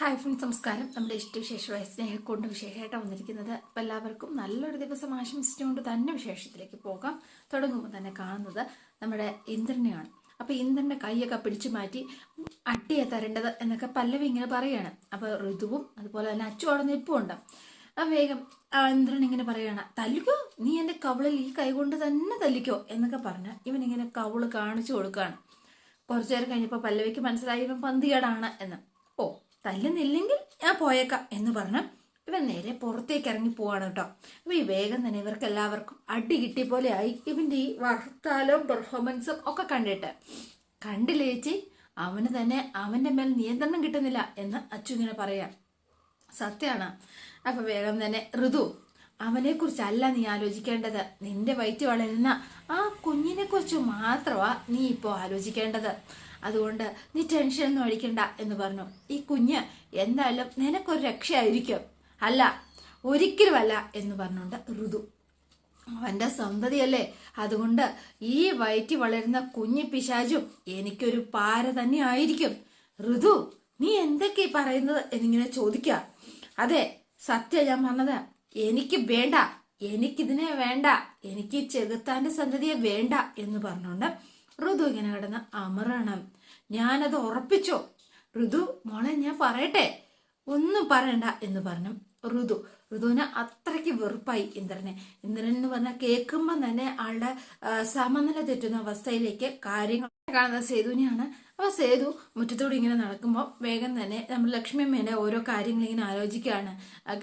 Hi friends നമസ്കാരം. നമ്മുടെ ഇഷ്ടവിശേഷമായ സ്നേഹക്കൊണ്ട് വിശേഷമായിട്ട് വന്നിരിക്കുന്നത്. അപ്പോൾ എല്ലാവർക്കും നല്ലൊരു ദിവസം ആശംസിച്ചുകൊണ്ട് തന്നെ വിശേഷത്തിലേക്ക് പോകാം. തുടങ്ങുമ്പോൾ തന്നെ കാണുന്നത് നമ്മുടെ ഇന്ദ്രനെയാണ്. അപ്പോൾ ഇന്ദ്രന്റെ കൈയൊക്കെ പിടിച്ചു മാറ്റി അട്ടിയെ തരേണ്ടത് എന്നൊക്കെ പല്ലവി ഇങ്ങനെ പറയുകയാണ് അപ്പോൾ ഋതുവും അതുപോലെ തന്നെ അച്ചു അവിടെ ആ വേഗം ഇന്ദ്രൻ ഇങ്ങനെ പറയുകയാണ് തല്ലിക്കോ? നീ എന്റെ കവിളിൽ ഈ കൈ കൊണ്ട് തന്നെ തല്ലിക്കോ? എന്നൊക്കെ പറഞ്ഞ് ഇവനിങ്ങനെ കവിൾ കാണിച്ചു കൊടുക്കുകയാണ് കുറച്ചു നേരം കഴിഞ്ഞപ്പോൾ പല്ലവിക്ക് മനസ്സിലായി ഇവൻ പന്തികേടാണ് എന്ന്. തല്ലുന്നില്ലെങ്കിൽ ഞാൻ പോയേക്കാം എന്ന് പറഞ്ഞ് ഇവൻ നേരെ പുറത്തേക്ക് ഇറങ്ങി പോവാണ് കേട്ടോ. അപ്പൊ ഈ വേഗം തന്നെ ഇവർക്ക് എല്ലാവർക്കും അടി കിട്ടി പോലെ ആയി. ഇവന്റെ ഈ വർത്താലും പെർഫോമൻസും ഒക്കെ കണ്ടിട്ട്. കണ്ടില്ലേച്ചി അവന് തന്നെ അവന്റെ മേൽ നിയന്ത്രണം കിട്ടുന്നില്ല എന്ന് അച്ചു ഇങ്ങനെ പറയാം. സത്യമാണ് അപ്പൊ വേഗം തന്നെ ഋതു അവനെ കുറിച്ചല്ല നീ ആലോചിക്കേണ്ടത്. നിന്റെ വയറ്റ് വളരുന്ന ആ കുഞ്ഞിനെ കുറിച്ച് മാത്രമാ നീ ഇപ്പോൾ ആലോചിക്കേണ്ടത്. അതുകൊണ്ട് നീ ടെൻഷൻ ഒന്നും അടിക്കണ്ട എന്ന് പറഞ്ഞു. ഈ കുഞ്ഞ് എന്തായാലും നിനക്കൊരു രക്ഷയായിരിക്കും. അല്ല ഒരിക്കലുമല്ല എന്ന് പറഞ്ഞുകൊണ്ട് ഋതു. അവന്റെ സന്തതിയല്ലേ? അതുകൊണ്ട് ഈ വയറ്റി വളരുന്ന കുഞ്ഞു പിശാചും എനിക്കൊരു പാര തന്നെ ആയിരിക്കും. ഋതു നീ എന്തൊക്കെ പറയുന്നത് എന്നിങ്ങനെ ചോദിക്ക? അതെ സത്യ ഞാൻ പറഞ്ഞത് എനിക്ക് വേണ്ട എനിക്കിതിനെ വേണ്ട എനിക്ക് ചെകുത്താന്റെ സന്തതിയെ വേണ്ട എന്ന് പറഞ്ഞുകൊണ്ട് ഋതു ഇങ്ങനെ കിടന്ന് അമറണം. ഞാനത് ഉറപ്പിച്ചോ? ഋതു മോളെ ഞാൻ പറയട്ടെ. ഒന്നും പറയണ്ട എന്ന് പറഞ്ഞു ഋതു. ഋതുവിന് അത്രയ്ക്ക് വെറുപ്പായി ഇന്ദ്രനെ. ഇന്ദ്രൻ എന്ന് പറഞ്ഞാൽ കേൾക്കുമ്പോൾ തന്നെ ആളുടെ സമനില തെറ്റുന്ന അവസ്ഥയിലേക്ക് കാര്യങ്ങൾ കാണുന്നത് സേതുവിനെയാണ്. അപ്പൊ സേതു മുറ്റത്തൂടെ ഇങ്ങനെ നടക്കുമ്പോൾ വേഗം തന്നെ നമ്മൾ ലക്ഷ്മി അമ്മേനെ ഓരോ കാര്യങ്ങൾ ഇങ്ങനെ ആലോചിക്കുകയാണ്.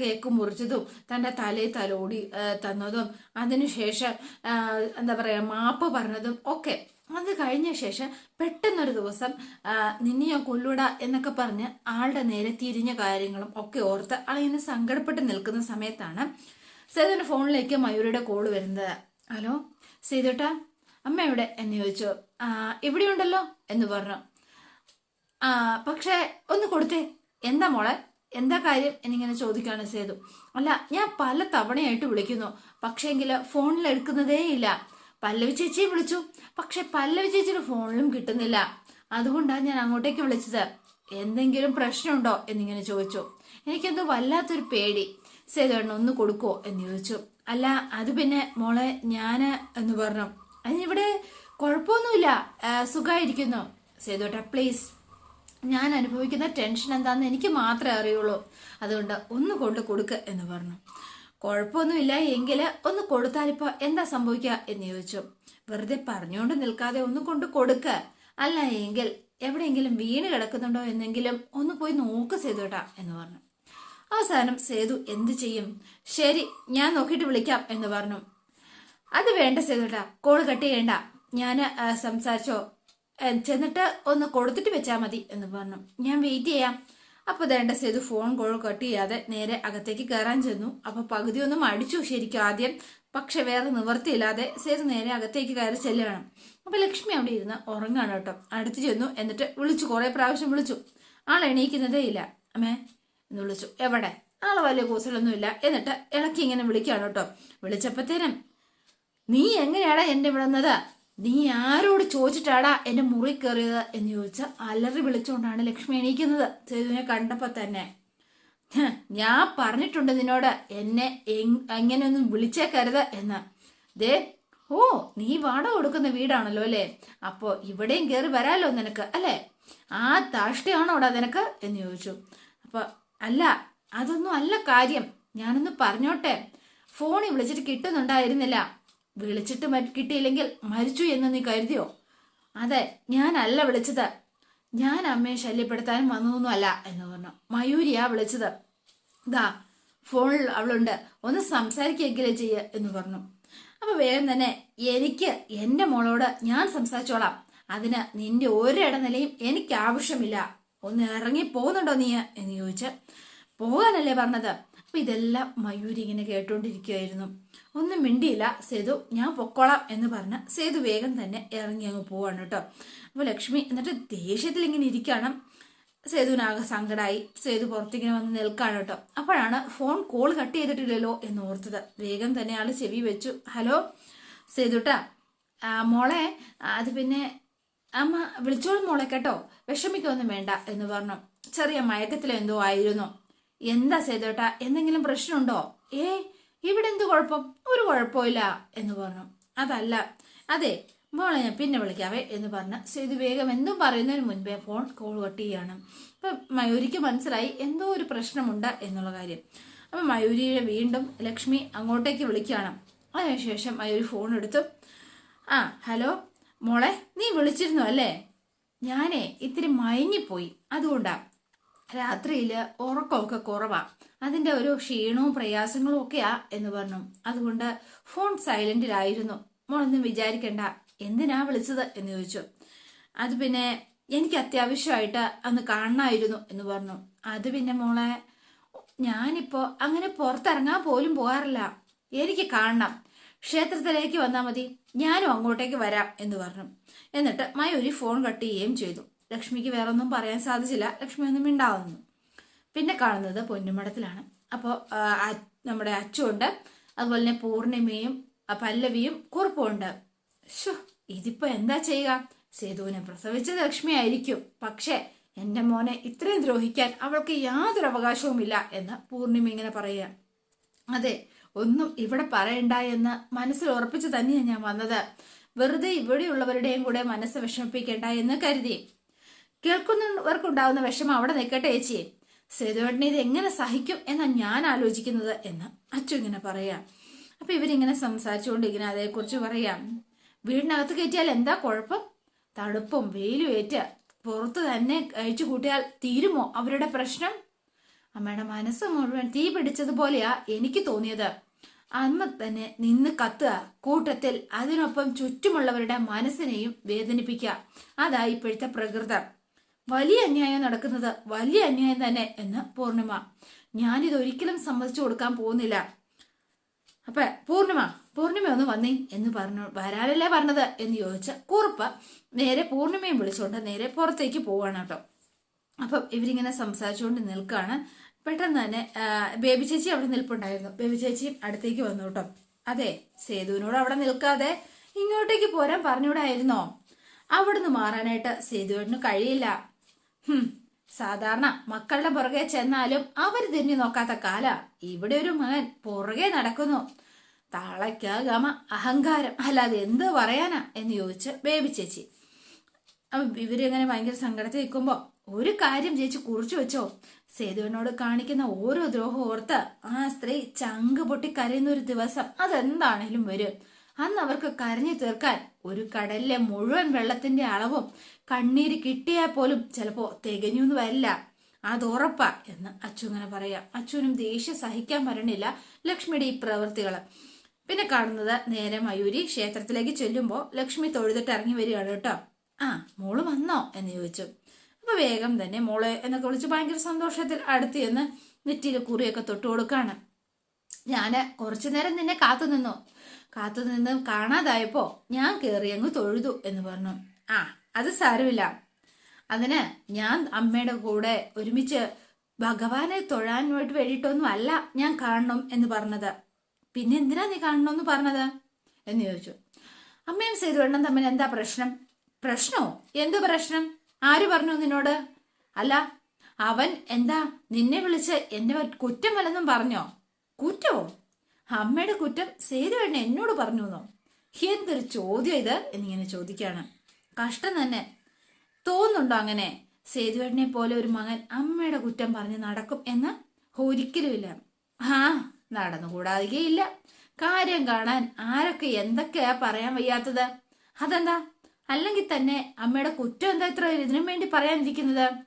കേക്ക് മുറിച്ചതും തന്റെ തലയിൽ തലോടി തന്നതും അതിനുശേഷം എന്താ പറയാ മാപ്പ് പറഞ്ഞതും ഒക്കെ. അത് കഴിഞ്ഞ ശേഷം പെട്ടെന്നൊരു ദിവസം നിന്നെ ഞാൻ കൊല്ലൂടാ എന്നൊക്കെ പറഞ്ഞ് ആളുടെ നേരെ തിരിഞ്ഞ കാര്യങ്ങളും ഒക്കെ ഓർത്ത് ആളിങ്ങനെ സങ്കടപ്പെട്ട് നിൽക്കുന്ന സമയത്താണ് സേതുവിന്റെ ഫോണിലേക്ക് മയൂരിയുടെ കോൾ വരുന്നത്. ഹലോ സേതുട്ടാ അമ്മ എവിടെ? എന്ന് ചോദിച്ചു. ഇവിടെയുണ്ടല്ലോ എന്ന് പറഞ്ഞു. പക്ഷേ ഒന്ന് കൊടുത്തേ എന്താ മോളെ? എന്താ കാര്യം? എന്നിങ്ങനെ ചോദിക്കുകയാണ് സേതു. അല്ല ഞാൻ പല തവണയായിട്ട് വിളിക്കുന്നു പക്ഷേങ്കിൽ ഫോണിൽ എടുക്കുന്നതേ ഇല്ല പല്ലവി ചേച്ചിയെ വിളിച്ചു. പക്ഷെ പല്ലവി ചേച്ചിയുടെ ഫോണിലും കിട്ടുന്നില്ല. അതുകൊണ്ടാണ് ഞാൻ അങ്ങോട്ടേക്ക് വിളിച്ചത്. എന്തെങ്കിലും പ്രശ്നമുണ്ടോ എന്നിങ്ങനെ ചോദിച്ചു. എനിക്കെന്തോ വല്ലാത്തൊരു പേടി. സേതുവേണ്ണ ഒന്ന് കൊടുക്കോ എന്ന് ചോദിച്ചു. അല്ല അത് പിന്നെ മോളെ ഞാൻ എന്ന് പറഞ്ഞു. അതിനിവിടെ കുഴപ്പമൊന്നുമില്ല. സുഖമായിരിക്കുന്നു. സേതുവേട്ട പ്ലീസ് ഞാൻ അനുഭവിക്കുന്ന ടെൻഷൻ എന്താണെന്ന് എനിക്ക് മാത്രമേ അറിയുള്ളൂ. അതുകൊണ്ട് ഒന്ന് കൊണ്ട് കൊടുക്ക് എന്ന് പറഞ്ഞു. കുഴപ്പമൊന്നുമില്ല എങ്കിൽ ഒന്ന് കൊടുത്താലിപ്പോൾ എന്താ സംഭവിക്കുക എന്ന് ചോദിച്ചു. വെറുതെ പറഞ്ഞുകൊണ്ട് നിൽക്കാതെ ഒന്ന് കൊണ്ട് കൊടുക്ക. അല്ല എങ്കിൽ എവിടെയെങ്കിലും വീണ് കിടക്കുന്നുണ്ടോ എന്നെങ്കിലും ഒന്ന് പോയി നോക്ക് സേതുട്ടാ എന്ന് പറഞ്ഞു. അവസാനം സേതു എന്ത് ചെയ്യും? ശരി ഞാൻ നോക്കിയിട്ട് വിളിക്കാം എന്ന് പറഞ്ഞു. അത് വേണ്ട സേതുട്ടാ കോൾ കട്ട് ചെയ്യണ്ട. ഞാൻ സംസാരിച്ചോ. ചെന്നിട്ട് ഒന്ന് കൊടുത്തിട്ട് വെച്ചാൽ മതി എന്ന് പറഞ്ഞു. ഞാൻ വെയിറ്റ് ചെയ്യാം. അപ്പൊ ദേണ്ട സേതു ഫോൺ കോൾ കട്ട് ചെയ്യാതെ നേരെ അകത്തേക്ക് കയറാൻ ചെന്നു. അപ്പൊ പകുതി ഒന്നും അടിച്ചു ശരിക്കും ആദ്യം. പക്ഷെ വേറെ നിവർത്തിയില്ലാതെ സേതു നേരെ അകത്തേക്ക് കയറി ചെല്ലുകയാണ്. അപ്പൊ ലക്ഷ്മി അവിടെ ഇരുന്ന് ഉറങ്ങാണ് കേട്ടോ. അടുത്ത് ചെന്നു. എന്നിട്ട് വിളിച്ചു. കുറെ പ്രാവശ്യം വിളിച്ചു. ആൾ എണീക്കുന്നതേ ഇല്ല. അമ്മേ എന്ന് വിളിച്ചു. എവിടെ? ആൾ വലിയ കൂസലൊന്നുമില്ല എന്നിട്ട് ഇളക്കി ഇങ്ങനെ വിളിക്കുകയാണ് കേട്ടോ. വിളിച്ചപ്പത്തേനും നീ എങ്ങനെയാടാ എന്റെ വിടുന്നത്? നീ ആരോട് ചോദിച്ചിട്ടാടാ എന്റെ മുറി കയറിയത് എന്ന് ചോദിച്ച അലറി വിളിച്ചുകൊണ്ടാണ് ലക്ഷ്മി എണീക്കുന്നത്. സേതുവിനെ കണ്ടപ്പോ തന്നെ. ഞാൻ പറഞ്ഞിട്ടുണ്ട് നിന്നോട് എന്നെ എങ്ങനെയൊന്നും വിളിച്ചേക്കരുത് എന്ന്. ദേ ഓ നീ വാടക കൊടുക്കുന്ന വീടാണല്ലോ അല്ലേ? അപ്പോ ഇവിടെയും കയറി വരാലോ നിനക്ക് അല്ലേ? ആ താഷ്ടയാണോടാ നിനക്ക്? എന്ന് ചോദിച്ചു. അപ്പോൾ അല്ല അതൊന്നും അല്ല കാര്യം. ഞാനൊന്ന് പറഞ്ഞോട്ടെ. ഫോണിൽ വിളിച്ചിട്ട് കിട്ടുന്നുണ്ടായിരുന്നില്ല. വിളിച്ചിട്ട് കിട്ടിയില്ലെങ്കിൽ മരിച്ചു എന്ന് നീ കരുതിയോ? അതെ ഞാനല്ല വിളിച്ചത്. ഞാൻ അമ്മയെ ശല്യപ്പെടുത്താനും വന്നതൊന്നുമല്ല എന്ന് പറഞ്ഞു. മയൂരിയാ വിളിച്ചത്. ദാ ഫോണിൽ അവളുണ്ട്. ഒന്ന് സംസാരിക്കുകയെങ്കിലും ചെയ്യ എന്ന് പറഞ്ഞു. അപ്പൊ വേഗം തന്നെ എനിക്ക് എന്റെ മോളോട് ഞാൻ സംസാരിച്ചോളാം. അതിന് നിന്റെ ഒരിടനിലയും എനിക്ക് ആവശ്യമില്ല ഒന്ന് ഇറങ്ങി പോകുന്നുണ്ടോ നീ എന്ന് ചോദിച്ച്. പോകാനല്ലേ പറഞ്ഞത്? അപ്പൊ ഇതെല്ലാം മയൂരി ഇങ്ങനെ കേട്ടുകൊണ്ടിരിക്കുകയായിരുന്നു ഒന്നും മിണ്ടിയില്ല സേതു ഞാൻ പൊക്കോളാം എന്ന് പറഞ്ഞ് സേതു വേഗം തന്നെ ഇറങ്ങി അങ്ങ് പോവാണ് കേട്ടോ. അപ്പോൾ ലക്ഷ്മി എന്നിട്ട് ദേഷ്യത്തിൽ ഇങ്ങനെ ഇരിക്കണം. സേതുവിനാകെ സങ്കടമായി സേതു പുറത്തിങ്ങനെ വന്ന് നിൽക്കാണ് കേട്ടോ. അപ്പോഴാണ് ഫോൺ കോൾ കട്ട് ചെയ്തിട്ടില്ലല്ലോ എന്ന് ഓർത്തത്. വേഗം തന്നെ ആൾ ചെവി വെച്ചു. ഹലോ സേതുട്ടാ മോളെ അത് പിന്നെ അമ്മ വിളിച്ചോളും മോളെ കേട്ടോ. വിഷമിക്കൊന്നും വേണ്ട എന്ന് പറഞ്ഞു. ചെറിയ മയക്കത്തിലെന്തോ ആയിരുന്നു. എന്താ സേതോട്ട എന്തെങ്കിലും പ്രശ്നമുണ്ടോ? ഏ ഇവിടെ എന്ത് കുഴപ്പം? ഒരു കുഴപ്പമില്ല എന്ന് പറഞ്ഞു. അതല്ല. അതെ മോളെ ഞാൻ പിന്നെ വിളിക്കാവേ എന്ന് പറഞ്ഞ് സേതു വേഗം എന്തും പറയുന്നതിന് മുൻപേ ഫോൺ കോൾ കട്ട് അപ്പൊ മയൂരിക്ക് മനസ്സിലായി എന്തോ ഒരു പ്രശ്നമുണ്ട് എന്നുള്ള കാര്യം. അപ്പൊ മയൂരിയെ വീണ്ടും ലക്ഷ്മി അങ്ങോട്ടേക്ക് വിളിക്കുകയാണ്. അതിനുശേഷം മയൂരി ഫോൺ എടുത്തു. ആ ഹലോ മോളെ നീ വിളിച്ചിരുന്നു അല്ലേ? ഞാനേ ഇത്തിരി മയങ്ങിപ്പോയി. അതുകൊണ്ടാ. രാത്രിയിൽ ഉറക്കമൊക്കെ കുറവാണ് അതിന്റെ ഒരു ക്ഷീണവും പ്രയാസങ്ങളും ഒക്കെയാ എന്ന് പറഞ്ഞു. അതുകൊണ്ട് ഫോൺ സൈലന്റിലായിരുന്നു. മോളൊന്നും വിചാരിക്കണ്ട. എന്തിനാ വിളിച്ചത് എന്ന് ചോദിച്ചു. അത് പിന്നെ എനിക്ക് അത്യാവശ്യമായിട്ട് അന്ന് കാണണമായിരുന്നു എന്ന് പറഞ്ഞു. അത് പിന്നെ മോളെ ഞാനിപ്പോൾ അങ്ങനെ പുറത്തിറങ്ങാൻ പോലും പോകാറില്ല. എനിക്ക് കാണണം. ക്ഷേത്രത്തിലേക്ക് വന്നാൽ മതി. ഞാനും അങ്ങോട്ടേക്ക് വരാം എന്ന് പറഞ്ഞു. എന്നിട്ട് മയൂരി ഫോൺ കട്ട് ചെയ്യുകയും ചെയ്തു. ലക്ഷ്മിക്ക് വേറെ ഒന്നും പറയാൻ സാധിച്ചില്ല. ലക്ഷ്മി ഒന്നും മിണ്ടാവുന്നു. പിന്നെ കാണുന്നത് പൊന്നുമടത്തിലാണ് അപ്പോൾ നമ്മുടെ അച്ചുണ്ട്. അതുപോലെ തന്നെ പൂർണിമയും പല്ലവിയും കുറുപ്പുണ്ട് ഷോ ഇതിപ്പോ എന്താ ചെയ്യുക? സേതുവിനെ പ്രസവിച്ചത് ലക്ഷ്മി ആയിരിക്കും. പക്ഷേ എന്റെ മോനെ ഇത്രയും ദ്രോഹിക്കാൻ അവൾക്ക് യാതൊരു അവകാശവുമില്ല എന്ന് പൂർണിമ ഇങ്ങനെ പറയുക. അതെ ഒന്നും ഇവിടെ പറയണ്ട എന്ന് മനസ്സിൽ ഉറപ്പിച്ചു തന്നെയാണ് ഞാൻ വന്നത്. വെറുതെ ഇവിടെയുള്ളവരുടെയും കൂടെ മനസ്സ് വിഷമിപ്പിക്കേണ്ട എന്ന് കരുതി. കേൾക്കുന്നവർക്കുണ്ടാവുന്ന വിഷമം അവിടെ നിൽക്കട്ടെ ചേച്ചി. സേതുവേട്ടനെ ഇത് എങ്ങനെ സഹിക്കും എന്നാ ഞാൻ ആലോചിക്കുന്നത് എന്ന് അച്ചു ഇങ്ങനെ പറയാം. അപ്പൊ ഇവരിങ്ങനെ സംസാരിച്ചുകൊണ്ട് ഇങ്ങനെ അതേക്കുറിച്ച് പറയാം. വീടിനകത്ത് കയറ്റിയാൽ എന്താ കുഴപ്പം? തണുപ്പും വെയിലും ഏറ്റ് പുറത്ത് തന്നെ കഴിച്ചു കൂട്ടിയാൽ തീരുമോ അവരുടെ പ്രശ്നം? അമ്മയുടെ മനസ്സ് മുഴുവൻ തീ പിടിച്ചതുപോലെയാ എനിക്ക് തോന്നിയത്. അമ്മ തന്നെ നിന്ന് കത്തുക കൂട്ടത്തിൽ അതിനൊപ്പം ചുറ്റുമുള്ളവരുടെ മനസ്സിനെയും വേദനിപ്പിക്കുക. അതാ ഇപ്പോഴത്തെ പ്രകൃതം. വലിയ അന്യായം നടക്കുന്നത് വലിയ അന്യായം തന്നെ എന്ന് പൂർണിമ. ഞാനിത് ഒരിക്കലും സമ്മതിച്ചു കൊടുക്കാൻ പോകുന്നില്ല. അപ്പൊ പൂർണിമ പൂർണിമ ഒന്ന് വന്നേ എന്ന് പറഞ്ഞു വരാനല്ലേ പറഞ്ഞത് എന്ന് ചോദിച്ച കുറുപ്പ് നേരെ പൂർണിമയും വിളിച്ചുകൊണ്ട് നേരെ പുറത്തേക്ക് പോവാണ് കേട്ടോ. അപ്പം ഇവരിങ്ങനെ സംസാരിച്ചുകൊണ്ട് നിൽക്കുകയാണ് പെട്ടെന്ന് തന്നെ ബേബി ചേച്ചി അവിടെ നിൽപ്പുണ്ടായിരുന്നു. ബേബി ചേച്ചിയും അടുത്തേക്ക് വന്നു കേട്ടോ. അതെ സേതുവിനോട് അവിടെ നിൽക്കാതെ ഇങ്ങോട്ടേക്ക് പോരാൻ പറഞ്ഞൂടായിരുന്നോ അവിടുന്ന് മാറാനായിട്ട് സേതുവിനു കഴിയില്ല. സാധാരണ മക്കളുടെ പുറകെ ചെന്നാലും അവർ തിരിഞ്ഞു നോക്കാത്ത കാല. ഇവിടെ ഒരു മകൻ പുറകെ നടക്കുന്നു. താളയ്ക്ക ഗമ അഹങ്കാരം. അല്ലാതെ എന്ത് പറയാനാ എന്ന് ചോദിച്ച് ബേബി ചേച്ചി. ഇവരിങ്ങനെ ഭയങ്കര സങ്കടത്തിൽ നിൽക്കുമ്പോ ഒരു കാര്യം ചേച്ചി കുറിച്ചു വെച്ചോ. സേതുവിനോട് കാണിക്കുന്ന ഓരോ ദ്രോഹം ഓർത്ത് ആ സ്ത്രീ ചങ്ക് പൊട്ടി കരയുന്ന ഒരു ദിവസം അതെന്താണേലും വരും. അന്ന് അവർക്ക് കരഞ്ഞു തീർക്കാൻ ഒരു കടലിലെ മുഴുവൻ വെള്ളത്തിന്റെ അളവും കണ്ണീര് കിട്ടിയാൽ പോലും ചിലപ്പോ എന്ന് വരില്ല. അത് ഉറപ്പാ എന്ന് അച്ചു ഇങ്ങനെ പറയാം. അച്ചുവിനും ദേഷ്യം സഹിക്കാൻ വരണില്ല ലക്ഷ്മിയുടെ ഈ പ്രവൃത്തികൾ. പിന്നെ കാണുന്നത് നേരെ മയൂരി ക്ഷേത്രത്തിലേക്ക് ചെല്ലുമ്പോൾ ലക്ഷ്മി തൊഴുതിട്ട് ഇറങ്ങി വരികയാണ് കേട്ടോ. ആ മോൾ വന്നോ? എന്ന് ചോദിച്ചു. അപ്പൊ വേഗം തന്നെ മോളെ എന്നൊക്കെ വിളിച്ച് ഭയങ്കര സന്തോഷത്തിൽ അടുത്ത് ചെന്ന് നെറ്റിയിൽ കുറിയൊക്കെ തൊട്ടു കൊടുക്കാണ്. ഞാൻ കുറച്ചു നേരം നിന്നെ കാത്തു നിന്നു കാത്തു നിന്ന് കാണാതായപ്പോ ഞാൻ കയറി അങ്ങ് തൊഴുതു എന്ന് പറഞ്ഞു. ആ അത് സാരമില്ല. അതിന് ഞാൻ അമ്മയുടെ കൂടെ ഒരുമിച്ച് ഭഗവാനെ തൊഴാൻ വേണ്ടി വേണ്ടിയിട്ടൊന്നും അല്ല ഞാൻ കാണണം എന്ന് പറഞ്ഞത്. പിന്നെ എന്തിനാ നീ കാണണമെന്ന് പറഞ്ഞത്? എന്ന് ചോദിച്ചു. അമ്മയും സേതുവണ്ണം തമ്മിൽ എന്താ പ്രശ്നം? പ്രശ്നോ? എന്ത് പ്രശ്നം? ആര് പറഞ്ഞു നിന്നോട്? അല്ല അവൻ എന്താ നിന്നെ വിളിച്ച് എന്നെ കുറ്റം വല്ലെന്നും പറഞ്ഞോ? കുറ്റമോ അമ്മയുടെ കുറ്റം സേതുവേണ്ണ എന്നോട് പറഞ്ഞു എന്നോ എന്തൊരു ചോദ്യം ഇത് എന്നിങ്ങനെ ചോദിക്കുകയാണ്. കഷ്ടം തന്നെ. തോന്നുന്നുണ്ടോ അങ്ങനെ? സേതുവേട്ടനെ പോലെ ഒരു മകൻ അമ്മയുടെ കുറ്റം പറഞ്ഞ് നടക്കും എന്ന് ഒരിക്കലുമില്ല. ആ നടന്നുകൂടാതികയില്ല കാര്യം കാണാൻ ആരൊക്കെ എന്തൊക്കെയാ പറയാൻ വയ്യാത്തത്? അതെന്താ? അല്ലെങ്കിൽ തന്നെ അമ്മയുടെ കുറ്റം എന്താ ഇത്ര ഇതിനു വേണ്ടി പറയാനിരിക്കുന്നത്?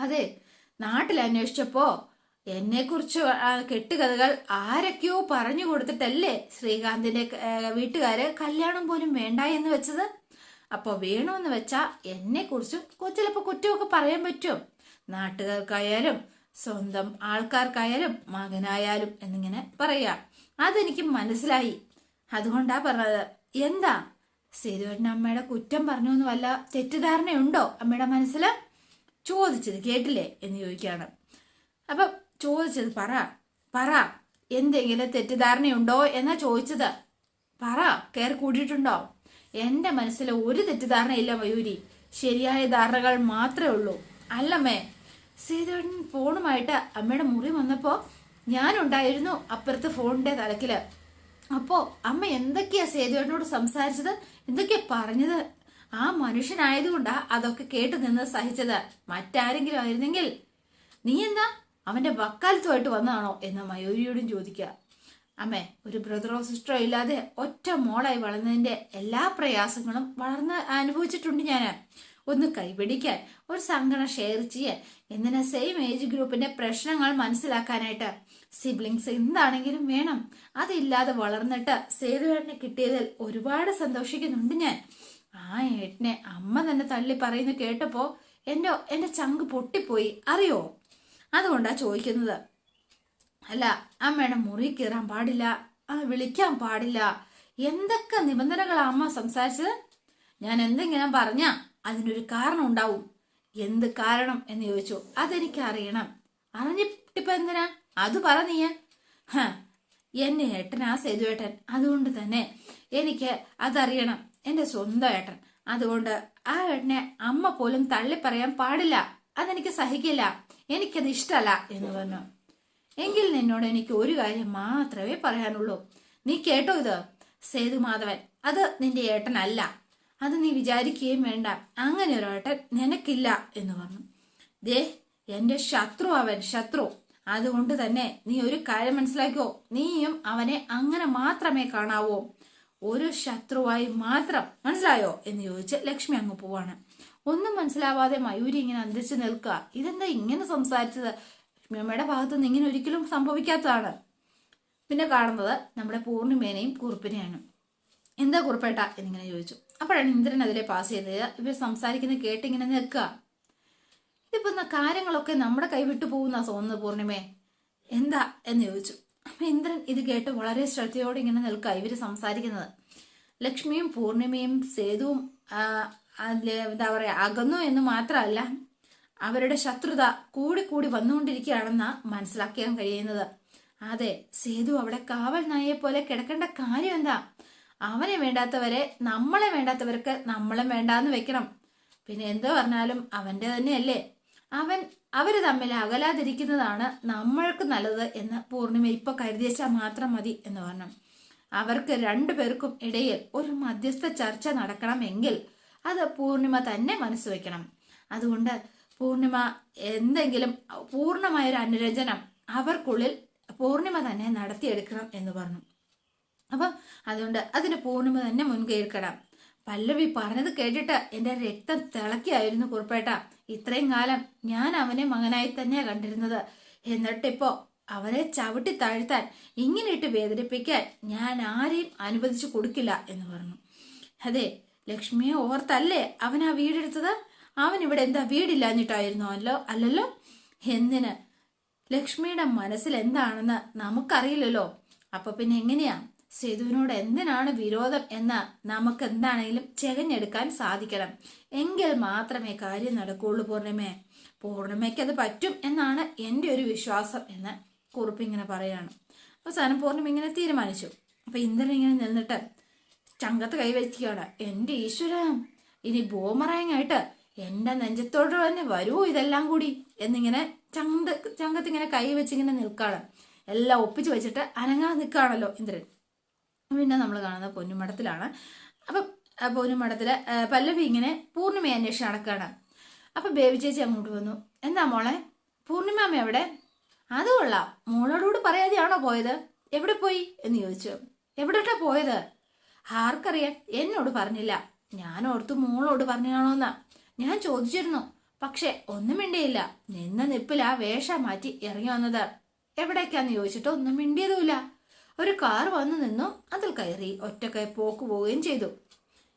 അതെ നാട്ടിൽ അന്വേഷിച്ചപ്പോ എന്നെ കുറിച്ച് കെട്ടുകഥകൾ ആരൊക്കെയോ പറഞ്ഞു കൊടുത്തിട്ടല്ലേ ശ്രീകാന്തിന്റെ വീട്ടുകാര് കല്യാണം പോലും വേണ്ട എന്ന് വെച്ചത്? അപ്പൊ വേണമെന്ന് വെച്ചാ എന്നെ കുറിച്ചും ചിലപ്പോ കുറ്റമൊക്കെ പറയാൻ പറ്റും. നാട്ടുകാർക്കായാലും സ്വന്തം ആൾക്കാർക്കായാലും മകനായാലും എന്നിങ്ങനെ പറയാം. അതെനിക്ക് മനസ്സിലായി. അതുകൊണ്ടാ പറഞ്ഞത്. എന്താ? സേതുവേട്ടൻ അമ്മയുടെ കുറ്റം പറഞ്ഞു എന്ന് വല്ല തെറ്റിദ്ധാരണയുണ്ടോ അമ്മയുടെ മനസ്സിൽ ചോദിച്ചത് കേട്ടില്ലേ എന്ന് ചോദിക്കുകയാണ് അപ്പൊ ചോദിച്ചത് പറ പറ എന്തെങ്കിലും തെറ്റിദ്ധാരണയുണ്ടോ എന്നാ ചോദിച്ചത്. പറ കയറി കൂടിയിട്ടുണ്ടോ? എന്റെ മനസ്സിൽ ഒരു തെറ്റിദ്ധാരണയില്ല മയൂരി. ശരിയായ ധാരണകൾ മാത്രമേ ഉള്ളൂ. അല്ലമ്മേ സേതുവേട്ടൻ ഫോണുമായിട്ട് അമ്മയുടെ മുറി വന്നപ്പോൾ ഞാനുണ്ടായിരുന്നു അപ്പുറത്ത് ഫോണിന്റെ തലക്കിൽ. അപ്പോ അമ്മ എന്തൊക്കെയാ സേതുവേട്ടനോട് സംസാരിച്ചത്? എന്തൊക്കെയാ പറഞ്ഞത്? ആ മനുഷ്യനായതുകൊണ്ടാ അതൊക്കെ കേട്ടു നിന്ന് സഹിച്ചത്. മറ്റാരെങ്കിലും ആയിരുന്നെങ്കിൽ. നീ എന്താ അവന്റെ വക്കാലത്തുമായിട്ട് വന്നതാണോ എന്ന് മയൂരിയോടും ചോദിക്കുക. അമ്മേ ഒരു ബ്രദറോ സിസ്റ്ററോ ഇല്ലാതെ ഒറ്റ മോളായി വളർന്നതിന്റെ എല്ലാ പ്രയാസങ്ങളും വളർന്ന് അനുഭവിച്ചിട്ടുണ്ട് ഞാൻ. ഒന്ന് കൈപിടിക്കാൻ ഒരു സങ്കടം ഷെയർ ചെയ്യാൻ എന്തിനാ സെയിം ഏജ് ഗ്രൂപ്പിന്റെ പ്രശ്നങ്ങൾ മനസ്സിലാക്കാനായിട്ട്. സിബ്ലിങ്സ് എന്താണെങ്കിലും വേണം. അതില്ലാതെ വളർന്നിട്ട് സേതുവേട്ടനെ കിട്ടിയതിൽ ഒരുപാട് സന്തോഷിക്കുന്നുണ്ട് ഞാൻ. ആ ഏട്ടനെ അമ്മ തന്നെ തള്ളി പറയുന്നു കേട്ടപ്പോൾ എന്റെ എന്റെ ചങ്ക് പൊട്ടിപ്പോയി. അറിയോ? അതുകൊണ്ടാ ചോദിക്കുന്നത്. അല്ല അമ്മയുടെ മുറി കയറാൻ പാടില്ല ആ വിളിക്കാൻ പാടില്ല. എന്തൊക്കെ നിബന്ധനകളാ അമ്മ സംസാരിച്ചത്? ഞാൻ എന്തെങ്കിലും പറഞ്ഞ അതിനൊരു കാരണം ഉണ്ടാവും. എന്ത് കാരണം എന്ന് ചോദിച്ചു. അതെനിക്ക് അറിയണം അറിഞ്ഞിട്ടിപ്പോ എന്തിനാ? അത് പറ നീ ഹ എന്റെ സേതു ഏട്ടൻ അതുകൊണ്ട് തന്നെ എനിക്ക് അതറിയണം. എന്റെ സ്വന്തം ഏട്ടൻ. അതുകൊണ്ട് ആ ഏട്ടനെ അമ്മ പോലും തള്ളി പറയാൻ പാടില്ല. അതെനിക്ക് സഹിക്കില്ല. എനിക്കത് ഇഷ്ടമല്ല എന്ന് പറഞ്ഞു. എങ്കിൽ നിന്നോട് എനിക്ക് ഒരു കാര്യം മാത്രമേ പറയാനുള്ളൂ. നീ കേട്ടോ ഇത്? സേതുമാധവൻ അത് നിന്റെ ഏട്ടനല്ല. അത് നീ വിചാരിക്കുകയും വേണ്ട. അങ്ങനെ ഒരു ഏട്ടൻ നിനക്കില്ല എന്ന് പറഞ്ഞു. ദേ എന്റെ ശത്രു അവൻ ശത്രു. അതുകൊണ്ട് തന്നെ നീ ഒരു കാര്യം മനസ്സിലാക്കിയോ നീയും അവനെ അങ്ങനെ മാത്രമേ കാണാവൂ. ഒരു ശത്രുവായി മാത്രം മനസ്സിലായോ? എന്ന് ചോദിച്ച് ലക്ഷ്മി അങ്ങ് പോവാണ്. ഒന്നും മനസ്സിലാവാതെ മയൂരി ഇങ്ങനെ അന്തിച്ചു നിൽക്കുക. ഇതെന്താ ഇങ്ങനെ സംസാരിച്ചത്? ലക്ഷ്മിയമ്മയുടെ ഭാഗത്ത് നിന്ന് ഇങ്ങനെ ഒരിക്കലും സംഭവിക്കാത്തതാണ്. പിന്നെ കാണുന്നത് നമ്മുടെ പൂർണിമേനെയും കുറുപ്പിനെയാണ്. എന്താ കുറുപ്പേട്ട? എന്നിങ്ങനെ ചോദിച്ചു. അപ്പോഴാണ് ഇന്ദ്രൻ അതിലെ പാസ് ചെയ്തത് ഇവർ സംസാരിക്കുന്നത് കേട്ടിങ്ങനെ നിൽക്കുക. ഇതിപ്പോ കാര്യങ്ങളൊക്കെ നമ്മുടെ കൈവിട്ടു പോകുന്ന തോന്നുന്നത് പൂർണിമേ? എന്താ? എന്ന് ചോദിച്ചു. ഇന്ദ്രൻ ഇത് കേട്ട് വളരെ ശ്രദ്ധയോടെ ഇങ്ങനെ നിൽക്കുക ഇവർ സംസാരിക്കുന്നത്. ലക്ഷ്മിയും പൂർണിമയും സേതുവും എന്താ പറയാ അകന്നു എന്ന് മാത്രമല്ല അവരുടെ ശത്രുത കൂടി കൂടി വന്നുകൊണ്ടിരിക്കുകയാണെന്ന് മനസ്സിലാക്കാൻ കഴിയുന്നത്. അതെ സേതു അവിടെ കാവൽ നായയെ പോലെ കിടക്കേണ്ട കാര്യം എന്താ? അവനെ വേണ്ടാത്തവരെ നമ്മളെ വേണ്ടാത്തവർക്ക് നമ്മളെ വേണ്ടാന്ന് വെക്കണം. പിന്നെ എന്തോ പറഞ്ഞാലും അവന്റെ തന്നെയല്ലേ? അവൻ അവർ തമ്മിൽ അകലാതിരിക്കുന്നതാണ് നമ്മൾക്ക് നല്ലത് എന്ന് പൂർണിമ ഇപ്പൊ കരുതിയച്ചാൽ മാത്രം മതി എന്ന് പറഞ്ഞു. അവർക്ക് രണ്ടു പേർക്കും ഇടയിൽ ഒരു മധ്യസ്ഥ ചർച്ച നടക്കണമെങ്കിൽ അത് പൂർണിമ തന്നെ മനസ്സ് വയ്ക്കണം അതുകൊണ്ട് പൂർണിമ എന്തെങ്കിലും പൂർണമായൊരു അനുരഞ്ജനം അവർക്കുള്ളിൽ പൂർണിമ തന്നെ നടത്തിയെടുക്കണം എന്ന് പറഞ്ഞു. അപ്പം അതുകൊണ്ട് അതിന് പൂർണിമ തന്നെ മുൻകൈ എടുക്കണം. പല്ലവി പറഞ്ഞത് കേട്ടിട്ട് എന്റെ രക്തം തിളക്കിയായിരുന്നു കുറുപ്പേട്ട. ഇത്രയും കാലം ഞാൻ അവനെ മകനായി തന്നെയാ കണ്ടിരുന്നത്. എന്നിട്ടിപ്പോ അവനെ ചവിട്ടി താഴ്ത്താൻ ഇങ്ങനെയിട്ട് വേദനിപ്പിക്കാൻ ഞാൻ ആരെയും അനുവദിച്ചു കൊടുക്കില്ല എന്ന് പറഞ്ഞു. അതെ ലക്ഷ്മിയെ ഓർത്തല്ലേ അവൻ ആ വീടെടുത്തത്? അവൻ ഇവിടെ എന്താ വീടില്ലാഞ്ഞിട്ടായിരുന്നോ അല്ലോ? അല്ലല്ലോ? എന്തിന്? ലക്ഷ്മിയുടെ മനസ്സിൽ എന്താണെന്ന് നമുക്കറിയില്ലല്ലോ. അപ്പൊ പിന്നെ എങ്ങനെയാ? സേതുവിനോട് എന്തിനാണ് വിരോധം എന്ന് നമുക്ക് എന്താണെങ്കിലും ചെകഞ്ഞെടുക്കാൻ സാധിക്കണം. എങ്കിൽ മാത്രമേ കാര്യം നടക്കുള്ളൂ പൂർണിമയെ പൂർണിമയ്ക്ക് അത് പറ്റും എന്നാണ് എന്റെ ഒരു വിശ്വാസം എന്ന് കുറിപ്പ് ഇങ്ങനെ പറയാണ്. അവസാനം പൂർണിമ ഇങ്ങനെ തീരുമാനിച്ചു. അപ്പൊ ഇന്ദ്രൻ ഇങ്ങനെ നിന്നിട്ട് ചങ്കത്ത് കൈവയ്ക്കുകയാണ്. എന്റെ ഈശ്വര ഇനി ബോമറാങ് ആയിട്ട് എന്റെ നെഞ്ചത്തോട് തന്നെ വരുമോ ഇതെല്ലാം കൂടി എന്നിങ്ങനെ ചങ്ക ചങ്കത്ത് ഇങ്ങനെ കൈ വെച്ചിങ്ങനെ നിൽക്കുകയാണ്. എല്ലാം ഒപ്പിച്ച് വെച്ചിട്ട് അനങ്ങാതെ നിൽക്കുകയാണല്ലോ ഇന്ദ്രൻ. പിന്നെ നമ്മൾ കാണുന്നത് പൊന്നുമഠത്തിലാണ്. അപ്പം പൊന്നുമഠത്തിൽ പല്ലവി ഇങ്ങനെ പൂർണിമയെ അന്വേഷിച്ച് നടക്കുകയാണ് അപ്പം ബേബി ചേച്ചി അങ്ങോട്ട് വന്നു. എന്താ മോളെ പൂർണിമാമ എവിടെ? അത് കൊള്ളാം. മോളോടുകൂടി പറയാതെയാണോ പോയത്? എവിടെ പോയി? എന്ന് ചോദിച്ചു. എവിടോട്ടാ പോയത്? ആർക്കറിയാം. എന്നോട് പറഞ്ഞില്ല. ഞാൻ ഓർത്ത് മോളോട് പറഞ്ഞാണോന്നാ ഞാൻ ചോദിച്ചിരുന്നു. പക്ഷെ ഒന്നും മിണ്ടിയില്ല. നിന്ന ആ വേഷം മാറ്റി ഇറങ്ങി വന്നത്. എവിടേക്കാന്ന് ചോദിച്ചിട്ട് ഒന്നും മിണ്ടിയതുമില്ല. ഒരു കാർ വന്നു നിന്നു. അതിൽ കയറി ഒറ്റക്കായി പോക്ക് പോവുകയും ചെയ്തു.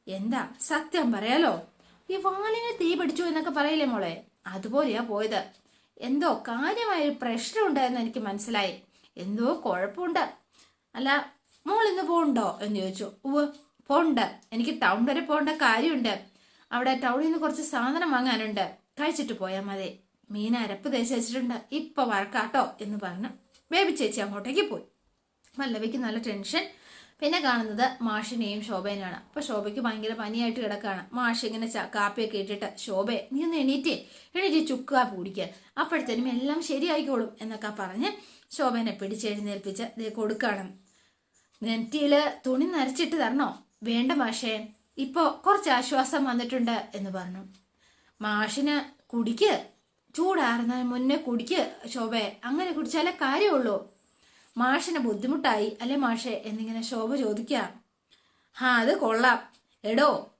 എന്താ സത്യം പറയാലോ? ഈ വാലിന് തീ പിടിച്ചു എന്നൊക്കെ പറയില്ലേ മോളെ? അതുപോലെയാ പോയത്. എന്തോ കാര്യമായ ഒരു പ്രശ്നം ഉണ്ടായെന്ന് എനിക്ക് മനസ്സിലായി. എന്തോ കുഴപ്പമുണ്ട്. അല്ല മോൾ ഇന്ന് പോകണ്ടോ എന്ന് ചോദിച്ചു. ഉവ് പോണ്ട് എനിക്ക് ടൗൺ വരെ പോകേണ്ട കാര്യമുണ്ട്. അവിടെ ടൗണിൽ നിന്ന് കുറച്ച് സാധനം വാങ്ങാനുണ്ട്. കഴിച്ചിട്ട് പോയാൽ മതി. മീൻ അരപ്പ് തേച്ച് വെച്ചിട്ടുണ്ട്. ഇപ്പൊ വഴക്കാട്ടോ എന്ന് പറഞ്ഞ്. ബേബി ചേച്ചി അങ്ങോട്ടേക്ക് പോയി. പല്ലവിക്ക് നല്ല ടെൻഷൻ പിന്നെ കാണുന്നത് മാഷിനെയും ശോഭേനെയാണ്. അപ്പൊ ശോഭയ്ക്ക് ഭയങ്കര പനിയായിട്ട് കിടക്കാണ്. മാഷി ഇങ്ങനെ കാപ്പിയൊക്കെ ഇട്ടിട്ട് ശോഭയെ നീ ഒന്ന് എണീറ്റേ എണീറ്റ് ചുക്ക് കാപ്പി അപ്പോഴത്തേനും എല്ലാം ശരിയായിക്കോളും എന്നൊക്കെ പറഞ്ഞ് ശോഭനെ പിടിച്ചെഴുന്നേൽപ്പിച്ച് ദേ കൊടുക്കണം. നെറ്റിയിൽ തുണി നരച്ചിട്ട് തരണോ? വേണ്ട മാഷേ ഇപ്പോൾ കുറച്ച് ആശ്വാസം വന്നിട്ടുണ്ട് എന്ന് പറഞ്ഞു. മാഷിന് കുടിക്ക്? ചൂടാറുന്നതിന് മുന്നേ കുടിക്ക് ശോഭയെ അങ്ങനെ കുടിച്ചാലേ കാര്യമുള്ളൂ മാഷിന് ബുദ്ധിമുട്ടായി അല്ലെ മാഷെ? എന്നിങ്ങനെ ശോഭ ചോദിക്ക. ആ അത് കൊള്ളാം. എടോ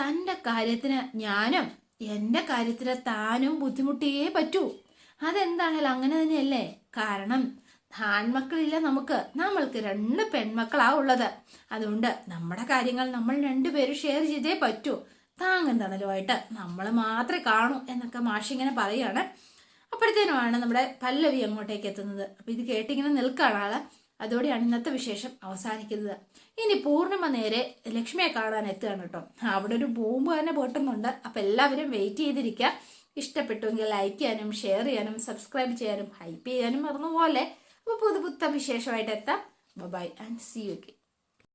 തന്റെ കാര്യത്തിന് ഞാനും എന്റെ കാര്യത്തിന് താനും ബുദ്ധിമുട്ടിയേ പറ്റൂ. അതെന്താണേലും അങ്ങനെ തന്നെയല്ലേ? കാരണം ആൺമക്കളില്ല നമുക്ക്. നമ്മൾക്ക് രണ്ട് പെൺമക്കളാ ഉള്ളത്. അതുകൊണ്ട് നമ്മുടെ കാര്യങ്ങൾ നമ്മൾ രണ്ടുപേരും ഷെയർ ചെയ്തേ പറ്റൂ. താങ്ങും തണലുമായിട്ട് നമ്മൾ മാത്രമേ കാണൂ എന്നൊക്കെ മാഷിങ്ങനെ പറയാണ്. അപ്പോഴത്തേനുമാണ് നമ്മുടെ പല്ലവി അങ്ങോട്ടേക്ക് എത്തുന്നത്. അപ്പൊ ഇത് കേട്ടിങ്ങനെ നിൽക്കുകയാണ് ആൾ. അതോടെയാണ് ഇന്നത്തെ വിശേഷം അവസാനിക്കുന്നത്. ഇനി പൂർണിമ നേരെ ലക്ഷ്മിയെ കാണാൻ എത്തുകയാണ് കേട്ടോ. അവിടെ ഒരു ബോംബ് തന്നെ പൊട്ടുന്നുണ്ട്. അപ്പൊ എല്ലാവരും വെയിറ്റ് ചെയ്തിരിക്കുക. ഇഷ്ടപ്പെട്ടുവെങ്കിൽ ലൈക്ക് ചെയ്യാനും ഷെയർ ചെയ്യാനും സബ്സ്ക്രൈബ് ചെയ്യാനും ഹൈപ്പ് ചെയ്യാനും മറന്നുപോലെ അപ്പോൾ പുതു പുത്തൻ വിശേഷമായിട്ട് എത്താം. Bye and see U